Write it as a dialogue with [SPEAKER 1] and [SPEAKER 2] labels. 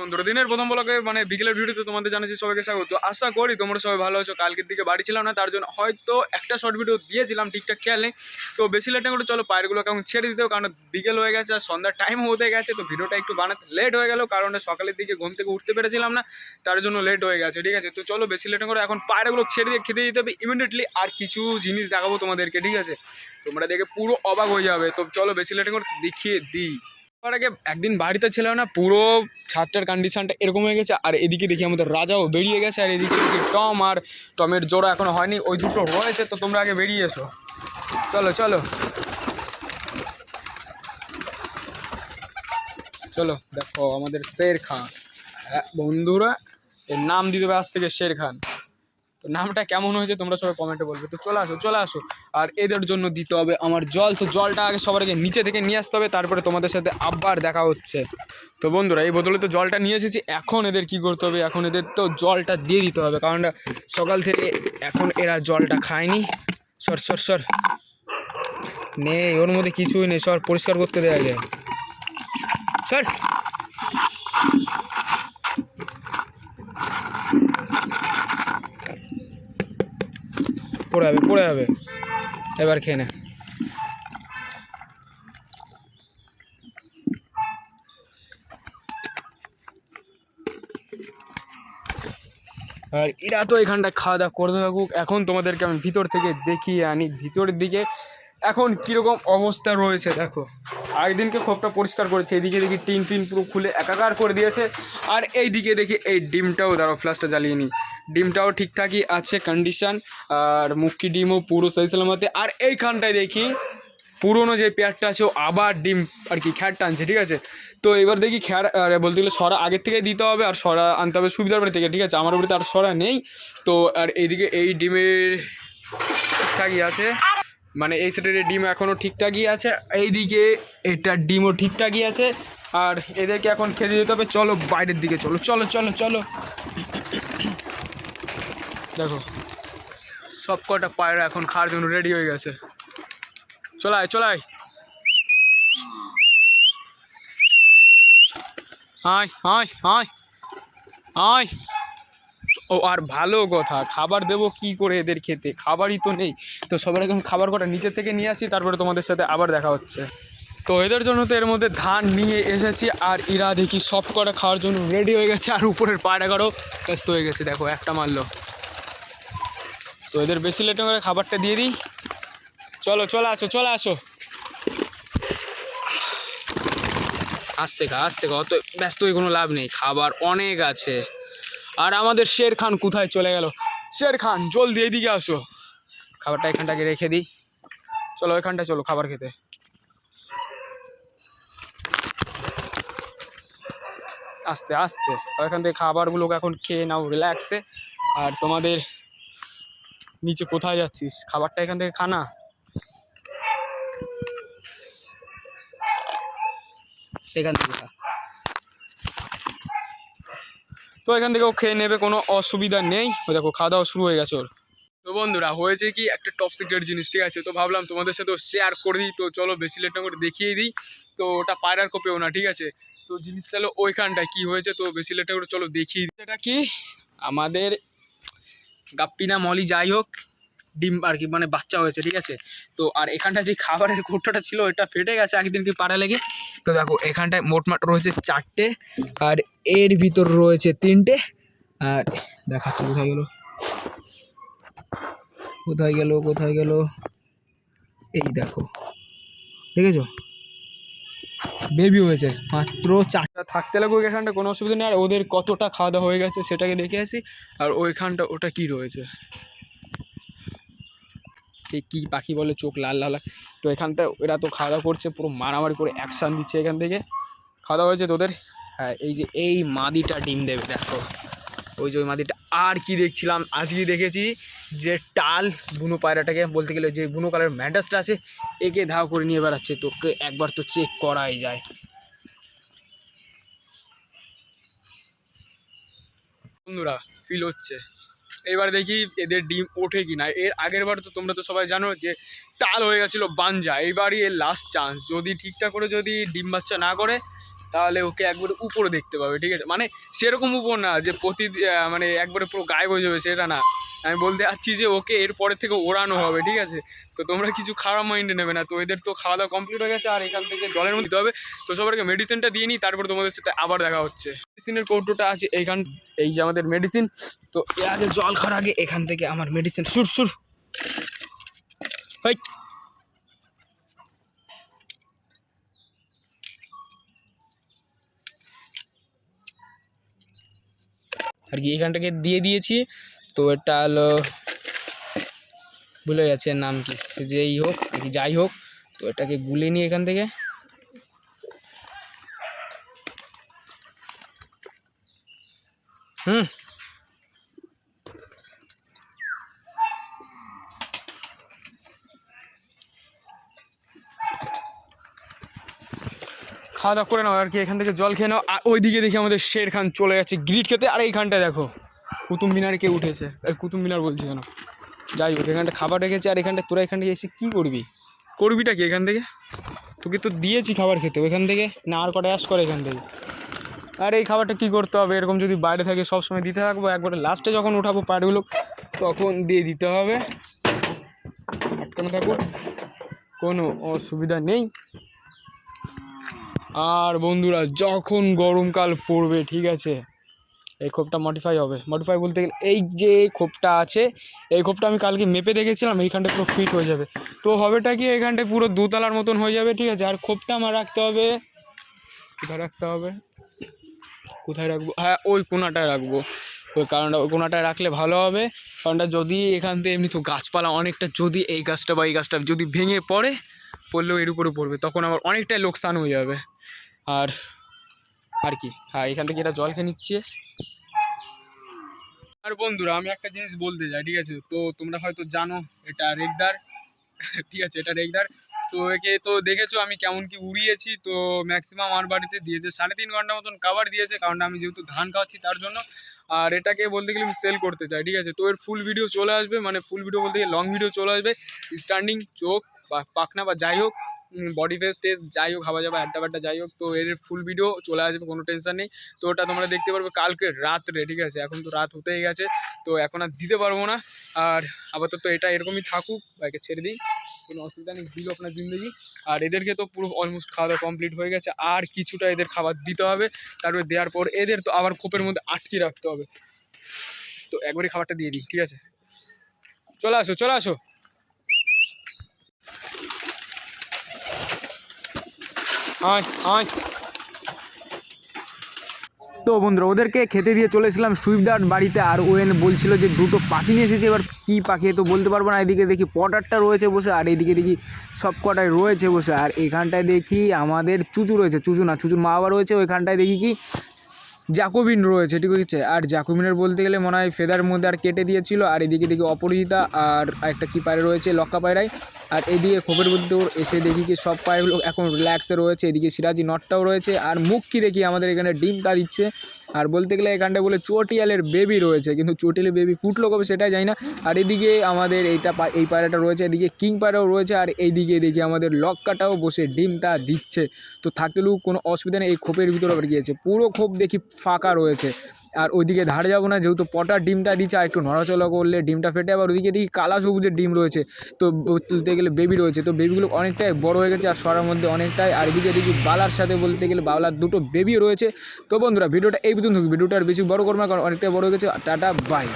[SPEAKER 1] বন্ধুরা দিনের প্রথম বলকে মানে বিকেলের ভিডিওতে তোমাদের জানাচ্ছি সবাইকে স্বাগত। আশা করি তোমরা সবাই ভালো আছো। কালকের দিকে বাড়ি ছিলাম না, তার জন্য হয়তো একটা শর্ট ভিডিও দিয়েছিলাম, ঠিকঠাক খেয়াল নেই। তো বেশি লেট না করে চলো পায়েরগুলোকে এখন ছেড়ে দিতে কারণ বিকেল হয়ে গেছে আর সন্ধ্যার টাইম হতে গেছে, তো ভিডিওটা একটু বানাতে লেট হয়ে গেল, কারণ সকালের দিকে ঘুম থেকে উঠতে পেরেছিলাম না, তার জন্য লেট হয়ে গেছে, ঠিক আছে? তো চলো বেশি লেট করে এখন পায়রাগুলো ছেড়ে দিয়ে খেতে দিতে হবে ইমিডিয়েটলি আর কিছু জিনিস দেখাবো তোমাদেরকে, ঠিক আছে? তোমরা দেখে পুরো অবাক হয়ে যাবে, তো চলো বেশি লেট করে দেখিয়ে দিই। আগে একদিন বাড়িতে ছিল না পুরো ছাদটার কন্ডিশনটা এরকম হয়ে গেছে। আর এদিকে দেখি আমাদের রাজাও বেরিয়ে গেছে আর এদিকে দেখি টম আর টমের জোড়া এখনও হয়নি ওই দুটো রয়েছে তো তোমরা আগে বেরিয়ে এসো। চলো চলো। চলো দেখো আমাদের শের খান। হ্যাঁ, বন্ধুরা এর নাম দিতে হবে আজ থেকে শের খান। তো নামটা কেমন হয়েছে তোমরা সবাই কমেন্টে বলবে। তো চলে আসো চলে আসো। আর এদের জন্য দিতে হবে আমার জল। তো জলটা আগে সবার আগে নিচে থেকে নিয়ে আসতে হবে, তারপরে তোমাদের সাথে আবার দেখা হচ্ছে। তো বন্ধুরা, এই বোতলে তো জলটা নিয়ে এসেছি, এখন এদের কি করতে হবে? এখন এদের তো জলটা দিয়ে দিতে হবে, কারণ সকাল থেকে এখন এরা জলটা খায়নি। সর সর সর। নেই ওর মধ্যে কিছুই নেই, সর, পরিষ্কার করতে দেয় আগে। সর। পড়ে যাবে পড়ে যাবে। এবার খেয়ে নে। আর এরা তো এখানটা খাওয়া দাওয়া করতে থাকুক। এখন তোমাদেরকে আমি ভিতর থেকে দেখিয়ে আনি। ভিতরের দিকে এখন কীরকম অবস্থা রয়েছে, দেখো। আগদিনকে খোপটা পরিষ্কার করেছে। এইদিকে দেখি টিন টিন পুরো খুলে একাকার করে দিয়েছে। আর এই দিকে দেখি এই ডিমটাও দাঁড়াও ফ্ল্যাশটা জ্বালিয়ে নিই। ডিমটাও ঠিকঠাকই আছে কন্ডিশন আর মুখকি ডিমও পুরো সহি সালামতে। আর এইখানটায় দেখি পুরনো যে পেয়ারটা আছে, ও আবার ডিম আর কি খ্যার টানছে ঠিক আছে? তো এবার দেখি খ্যার, আর বলতে গেলে সরা আগের থেকে দিতে হবে আর সরা আনতে হবে সুবিধার বাড়ি থেকে, ঠিক আছে? আমার বাড়িতে আর সরা নেই। তো আর এইদিকে এই ডিমের ঠিকঠাকই আছে। মানে এই সেটের ডিম এখনও ঠিকঠাকই আছে, এইদিকে এটার ডিমও ঠিকঠাকই আছে, আর এদেরকে এখন খেতে দিতে হবে, চলো বাইরের দিকে চলো চলো চলো চলো। দেখো সব কটা পায়রা এখন খাওয়ার জন্য রেডি হয়ে গেছে। চলাই চলাই। আয় আয় আয় আয়। ও, আর ভালো কথা, খাবার দেবো কি করে এদের খেতে? খাবারই তো নেই। তো সবার এখন খাবার কটা নিচে থেকে নিয়ে আসি, তারপরে তোমাদের সাথে আবার দেখা হচ্ছে। তো এদের জন্য তো এর মধ্যে ধান নিয়ে এসেছি, আর ইরা দেখি সব কটা খাওয়ার জন্য রেডি হয়ে গেছে, আর উপরের পায়রা কারও ব্যস্ত হয়ে গেছে, দেখো একটা মারলো। তো এদের বেশি লেট করে খাবারটা দিয়ে দিই। চলো, চলে আসো চলে আসো। আসতে খা আসতে খা, অত ব্যস্ত হয়ে কোনো লাভ নেই, খাবার অনেক আছে। আর আমাদের শের খান কোথায় চলে গেল? শের খান, জলদি এইদিকে আসো। খাবারটা এখানটাকে রেখে দিই। চলো, এখানটা চলো খাবার খেতে। আস্তে আস্তে। এখান থেকে খাবারগুলোকে এখন খেয়ে নাও রিল্যাক্সে আর তোমাদের নিচে কোথায় যাচ্ছিস? খাবারটা এখান থেকে খানা এখান থেকে খা। তো এখান ও খেয়ে নেবে, কোনো অসুবিধা নেই। ও দেখো খাওয়া দাওয়া শুরু হয়ে গেছে ওর। তো বন্ধুরা, হয়েছে কি একটা টপ সিক্রেট জিনিস, ঠিক আছে? তো ভাবলাম তোমাদের সাথেও শেয়ার করে দিই। তো চলো বেশি লেট না করে দেখিয়ে দিই। তো ওটা পায়রার কোপেও না, ঠিক আছে? তো জিনিস তাহলে ওইখানটায়, কী হয়েছে? তো বেশি লেট না করে চলো দেখিয়ে দিই। এটা কি? আমাদের গাপ্পিনা মলি, যাই হোক। ডিম আর কি মানে বাচ্চা হয়েছে, ঠিক আছে? তো আর এখানটায় যে খাবারের কৌটোটা ছিল এটা ফেটে গেছে একদিন কি পাড়া লেগে। তো দেখো, এখানটায় মোটমাট রয়েছে চারটে, আর এর ভিতর রয়েছে তিনটে, আর দেখাচ্ছি কোথায় গেল। কোথায় গেল কোথায় গেল? এই দেখো, দেখেছ? বেবি হয়েছে, মাত্র চারটা। থাকতে লাগুক এখানটা কোনো অসুবিধা নেই। আর ওদের কতটা খাওয়া দাওয়া হয়ে গেছে, সেটাকে দেখে আসি। আর ওইখানটা, ওটা কি রয়েছে? কে কী পাখি বলে চোখ লাল লাল। তো এখানটা এরা তো খাওয়া দাওয়া করছে, পুরো মারামারি করে অ্যাকশান দিচ্ছে এখান থেকে। খাওয়া দাওয়া হয়েছে তোদের? হ্যাঁ এই যে এই মাদিটা ডিম দেবে, দেখো। ওই যে ওই মাদিটা। আর কি দেখছিলাম? আজকে দেখেছি যে টাল বুনো পায়রাটাকে, বলতে গেলে যে বুনো কালার ম্যাডাসটা আছে, একে ধাও করে নিয়ে বেড়াচ্ছে। তোকে একবার তো চেক করাই যায়। বন্ধুরা ফিল হচ্ছে। এবার দেখি এদের ডিম ওঠে কি না এর আগের বার তো তোমরা তো সবাই জানো যে টাল হয়ে গেছিল বাঞ্জা। এইবারই এর লাস্ট চান্স যদি ঠিকঠাক করে যদি ডিম বাচ্চা না করে তাহলে ওকে একবারে উপরে দেখতে পাবে, ঠিক আছে? মানে সেরকম উপর না, যে প্রতি মানে একবারে পুরো গায়েব হয়ে যাবে, সেটা না। আমি বলতে চাচ্ছি যে ওকে এরপরের থেকে ওড়ানো হবে, ঠিক আছে? তো তোমরা কিছু খারাপ মাইন্ডে নেবে না, তো এদের তো খাওয়া দাওয়া কমপ্লিট হয়ে গেছে, আর এখান থেকে জলের মধ্যে দিতে হবে। তো সবাইকে মেডিসিনটা দিয়ে নিই, তারপর তোমাদের সাথে আবার দেখা হচ্ছে। মেডিসিনের কৌটোটা আছে এইখান, এই যে আমাদের মেডিসিন তো এ আগে জল খাওয়ার আগে এখান থেকে আমার মেডিসিন সুর সুর। হাই! আর কি, এখানটাকে দিয়ে দিয়েছি। তো এটা হলো, ভুলে গেছে এর নাম কি। সে যেই হোক, আর কি যাই হোক, তো এটাকে গুলে নিই এখান থেকে। হুম। খাওয়া দাওয়া করে নাও আর কি, এখান থেকে জল খেয়ে নাও। আর ওইদিকে দেখি আমাদের শের খান চলে যাচ্ছে গ্রিট খেতে। আর এইখানটা দেখো, কুতুব মিনারে কে উঠেছে। এই কুতুব মিনার বলছি কেন? যাই হোক, এখানটা খাবার রেখেছে আর এখানটা তোরা এখানটা এসে কী করবি? করবিটা কি এখান থেকে? তোকে তো দিয়েছি খাবার খেতে, ওইখান থেকে? না আর কটা অ্যাশ করে এখান থেকে। আর এই খাবারটা কী করতে হবে? এরকম যদি বাইরে থাকে সব সময় দিতে থাকব। একবারে লাস্টে যখন উঠাবো পাটগুলো তখন দিয়ে দিতে হবে। আটকানো থাকব কোনো অসুবিধা নেই। আর বন্ধুরা, যখন গরমকাল পড়বে, ঠিক আছে? এই খোপটা মডিফাই হবে। মডিফাই বলতে গেলে এই যে খোপটা আছে, এই খোপটা আমি কালকে মেপে দেখেছিলাম, এইখানটা পুরো ফিট হয়ে যাবে। তো হবেটা কি এখানটায় পুরো দোতলার মতন হয়ে যাবে, ঠিক আছে? আর খোপটা আমার রাখতে হবে, কোথায় রাখতে হবে? কোথায় রাখব? হ্যাঁ ওই কোনাটায় রাখব। ওই কারণটা, ওই কোনাটায় রাখলে ভালো হবে। কারণটা যদি এখান থেকে এমনি তো গাছপালা অনেকটা, যদি এই গাছটা বা এই গাছটা যদি ভেঙে পড়ে পড়লেও এর উপরে পড়বে, তখন আবার অনেকটাই লোকসান হয়ে যাবে। আর আর কি? হ্যাঁ এখান থেকে এটা জল খেয়ে নিচ্ছে। আর বন্ধুরা, আমি একটা জিনিস বলতে চাই, ঠিক আছে? তো তোমরা হয়তো জানো, এটা রেগদার। ঠিক আছে, এটা রেগদার। তো একে তো দেখেছ, আমি কেমন কি উড়িয়েছি। তো ম্যাক্সিমাম আমার বাড়িতে দিয়েছে সাড়ে তিন ঘণ্টা মতন কাভার দিয়েছে, কারণ আমি যেহেতু ধান খাওয়াচ্ছি তার জন্য। আর এটাকে বলতে গেলে আমি সেল করতে চাই, ঠিক আছে? তো এর ফুল ভিডিও চলে আসবে মানে ফুল ভিডিও বলতে গেলে লং ভিডিও চলে আসবে। স্ট্যান্ডিং চোখ বা পাখনা বা যাই হোক বডি ফেস টেস্ট যাই হোক হাবা যাবা আড্ডা বাড্ডা, যাই হোক, তো এর ফুল ভিডিও চলে আসবে, কোনো টেনশন নেই। তো ওটা তোমরা দেখতে পারবে কালকে রাত্রে, ঠিক আছে? এখন তো রাত হতেই গেছে, তো এখন আর দিতে পারব না। আর আপাতত এটা এরকমই থাকুক বাইকে ছেড়ে দিই। কোনো অসুবিধা নেই, দিল আপনার জিন্দগি। আর এদেরকে তো পুরো অলমোস্ট খাওয়া দাওয়া কমপ্লিট হয়ে গেছে। আর কিছুটা এদের খাবার দিতে হবে, তারপরে দেওয়ার পর এদের তো আবার খোপের মধ্যে আটকে রাখতে হবে। তো একবারই খাবারটা দিয়ে দিই, ঠিক আছে? চলে আসো চলে আসো। আয় আয়। তো বন্ধুরা, ওদেরকে খেতে দিয়ে চলেছিলাম সুইপদার বাড়িতে, আর ওয়েন বলছিল যে দুটো পাখি নিয়ে এসেছে, এবার কী পাখি তো বলতে পারব না, এদিকে দেখি পটারটা রয়েছে বসে, আর এদিকে দেখি সব কটায় রয়েছে বসে, আর এখানটায় দেখি আমাদের চুচু রয়েছে, চুচু না, চুচুর মা বাবা রয়েছে, ওইখানটায় দেখি কি জাকোবিন রয়েছে, ঠিক আছে? আর জ্যাকোবিনের বলতে গেলে মনে হয় ফেদার মধ্যে আর কেটে দিয়েছিল, আর এদিকে দেখি অপরাজিতা আর একটা কি পায়ে রয়েছে লক্কা পায়রায় আর এদিকে খোপের মধ্যে এসে দেখি কি সব পায়েগুলো এখন রিল্যাক্সে রয়েছে, এদিকে সিরাজি নটটাও রয়েছে, আর মুখ কি দেখি আমাদের এখানে ডিমটা দিচ্ছে। আর বলতে গেলে এখানটা বলে চটিয়ালের বেবি রয়েছে, কিন্তু চটিয়ালের বেবি ফুটলো কবে সেটাই জানি না। আর এদিকে আমাদের এইটা এই পায়রাটা রয়েছে, এদিকে কিং পায়রাও রয়েছে, আর এইদিকে দেখি আমাদের লক্কাটাও বসে ডিমটা দিচ্ছে। তো থাকলেও কোনো অসুবিধা নেই, এই খোপের ভিতরে গিয়েছে। পুরো খোপ দেখি ফাঁকা রয়েছে। আর ওইদিকে ধারে যাব না, যেহেতু পটার ডিমটা দিচ্ছে, আর একটু নড়াচড়া করলে ডিমটা ফেটে আবার ওইদিকে দেখি কালা সবুজের ডিম রয়েছে। তো তুলতে গেলে বেবি রয়েছে, তো বেবিগুলো অনেকটাই বড় হয়ে গেছে, আর সরার মধ্যে অনেকটাই, আর এদিকে দেখি বালার সাথে বলতে গেলে বালার দুটো বেবিও রয়েছে। তো বন্ধুরা, ভিডিওটা এই পর্যন্ত, ভিডিওটা আর বেশি বড় করব না, কারণ অনেকটাই বড় হয়ে গেছে। Tata bye